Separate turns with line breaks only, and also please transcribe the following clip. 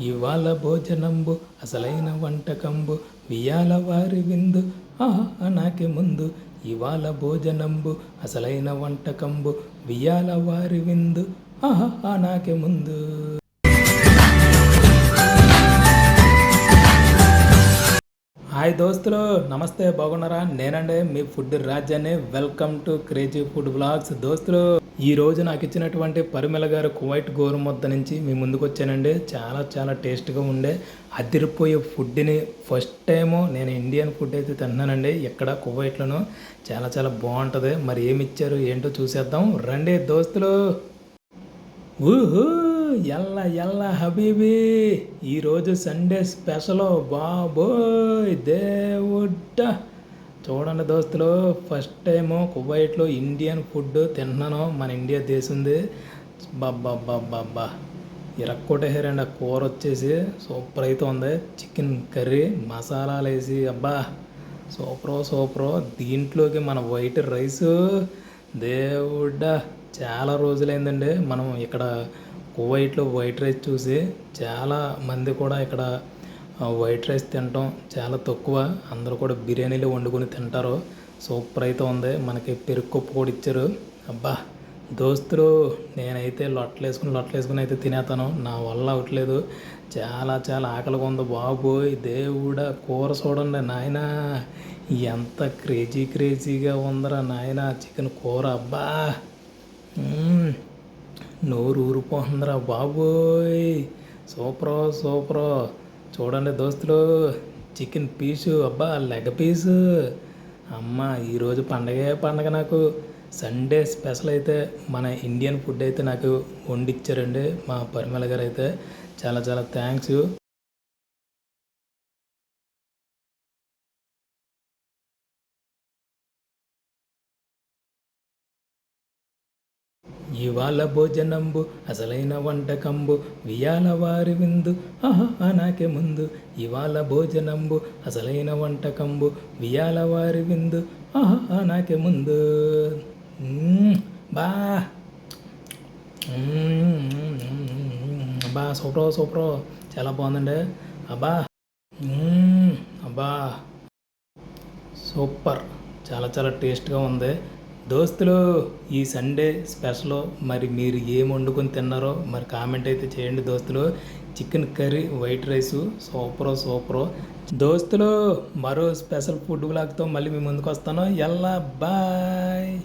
ఇవాళ భోజనంబు అసలైన వంటకంబు వియాల వారి విందు ఆహా నాకే ముందు. ఇవాళ భోజనంబు అసలైన వంటకంబు వియాల వారి విందు ఆహా నాకే ముందు. హాయ్ దోస్తులు నమస్తే బాగున్నారా? నేనండి మీ ఫుడ్ రాజ్యాన్ని welcome to crazy food blogs దోస్తులు ఈ రోజు నాకు ఇచ్చినటువంటి పరిమళ గారు కువైట్ గోరుముద్ద నుంచి మీ ముందుకు వచ్చానండి. చాలా చాలా టేస్ట్గా ఉండే అదిరిపోయే ఫుడ్ని ఫస్ట్ టైము నేను ఇండియన్ ఫుడ్ అయితే తిన్నానండి. ఇక్కడ కువైట్లోనూ. చాలా చాలా బాగుంటుంది. మరి ఏమి ఇచ్చారు? ఏంటో చూసేద్దాం. రండి దోస్తులు. ఊహూ! ఎల్ల ఎల్ల హబీబీ! ఈరోజు సండే స్పెషల్ బాబోయ్! దేవుడ్డ! చూడండి దోస్తులు ఫస్ట్ టైము కువైట్లో ఇండియన్ ఫుడ్ తిన్నాను. మన ఇండియా దేశంది బాబ్బా ఇరక్కొట్టేసారండి. ఆ కూర వచ్చేసి సూపర్ అయితే ఉంది. చికెన్ కర్రీ మసాలాలు వేసి అబ్బా. సూపర్ సూపరో. దీంట్లోకి మన వైట్ రైస్ దేవుడా. చాలా రోజులైందండి. మనం ఇక్కడ కువైట్లో వైట్ రైస్ చూసి చాలా మంది కూడా ఇక్కడ వైట్ రైస్ తినటం చాలా తక్కువ. అందరూ కూడా బిర్యానీలు వండుకొని తింటారు. సూపర్ అయితే ఉంది. మనకి పెరుగు కూడా ఇచ్చారు. అబ్బా దోస్తులు నేనైతే లొట్టలు వేసుకుని లొట్టలు వేసుకుని అయితే తినేతాను. నా వల్ల అవట్లేదు చాలా చాలా ఆకలిగా ఉంది బాబోయ్ దేవుడా కూర చూడండి నాయనా. ఎంత క్రేజీ క్రేజీగా ఉందరా నాయనా చికెన్ కూర. అబ్బా నోరు ఊరిపోతుందిరా బాబోయ్. సూపరో సూపరో. చూడండి దోస్తులు చికెన్ పీసు అబ్బా లెగ్ పీసు అమ్మ ఈరోజు పండగే పండగ నాకు. సండే స్పెషల్ అయితే మన ఇండియన్ ఫుడ్ అయితే నాకు వండిచ్చారండి మా పరిమళ గారు అయితే. చాలా చాలా థ్యాంక్స్ ఇవాళ భోజనంబు అసలైన వంటకంబు వియాల వారి విందు ఆహా నాకే ముందు. ఇవాళ భోజనంబు అసలైన వంటకంబు వియాల వారి విందు ఆహా నాకే ముందు. బా. అబ్బా సూపర్ సూపర్. చాలా బాగుందండి. అబ్బా. అబ్బా. సూపర్. చాలా చాలా టేస్ట్గా ఉంది. దోస్తులు ఈ సండే స్పెషల్ మరి మీరు ఏం వండుకొని తిన్నారో మరి కామెంట్ అయితే చేయండి దోస్తులు. చికెన్ కర్రీ వైట్ రైస్ సూపరో సూపరో. దోస్తులు మరో స్పెషల్ ఫుడ్ బ్లాగ్తో మళ్ళీ మీ ముందుకు వస్తాను. ఎల్లా బాయ్.